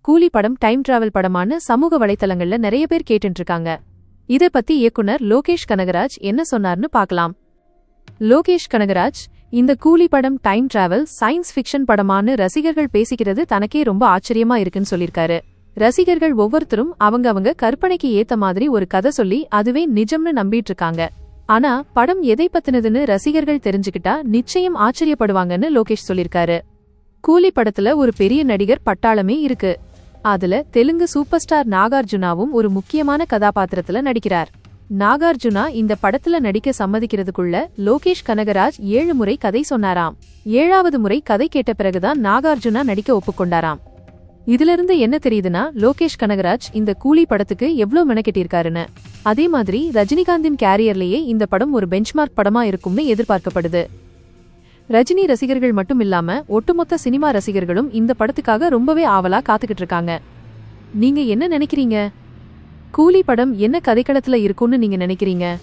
கூலி படம் time travel படமானு சமூக வலைத்தளங்கள்ல நிறைய பேர் கேட்டுட்டு இருக்காங்க இத பத்தி இயக்குனர் லோகேஷ் கனகராஜ் என்ன சொன்னார்னு பார்க்கலாம் லோகேஷ் கனகராஜ் இந்த கூலி படம் டைம் டிராவல் சயின்ஸ் ஃபிக்ஷன் படமானு ரசிகர்கள் பேசிக்கிறது தனக்கே ரொம்ப ஆச்சரியமா இருக்குன்னு சொல்லிருக்காரு ரசிகர்கள் ஒவ்வொருத்தரும் அவங்க அவங்க கற்பனைக்கு ஏத்த மாதிரி ஒரு கதை சொல்லி அதுவே நிஜம்னு நம்பிட்டு இருக்காங்க ஆனா படம் எதை பத்தினதுன்னு ரசிகர்கள் தெரிஞ்சுக்கிட்டா நிச்சயம் ஆச்சரியப்படுவாங்கன்னு லோகேஷ் சொல்லிருக்காரு கூலி படத்துல ஒரு பெரிய நடிகர் பட்டாளமே இருக்கு. அதுல தெலுங்கு சூப்பர் ஸ்டார் நாகார்ஜுனாவும் ஒரு முக்கியமான கதாபாத்திரத்துல நடிக்கிறார். நாகார்ஜுனா இந்த படத்துல நடிக்க சம்மதிக்கிறதுக்குள்ள லோகேஷ் கனகராஜ் ஏழு முறை கதை சொன்னாராம். ஏழாவது முறை கதை கேட்ட பிறகுதான் நாகார்ஜுனா நடிக்க ஒப்புக்கொண்டாராம். இதிலிருந்து என்ன தெரியுதுன்னா லோகேஷ் கனகராஜ் இந்த கூலி படத்துக்கு எவ்வளோ மெனக்கெட்டிருக்காருன்னு. அதே மாதிரி ரஜினிகாந்தின் கேரியர்லயே இந்த படம் ஒரு பெஞ்ச்மார்க் படமா இருக்கும்னு எதிர்பார்க்கப்படுது. ரஜினி ரசிகர்கள் மட்டும் இல்லாம ஒட்டுமொத்த சினிமா ரசிகர்களும் இந்த படத்துக்காக ரொம்பவே ஆவலா காத்துக்கிட்டு இருக்காங்க. நீங்க என்ன நினைக்கிறீங்க? கூலி படம் என்ன கதைக்களத்துல இருக்கும்னு நீங்க நினைக்கிறீங்க?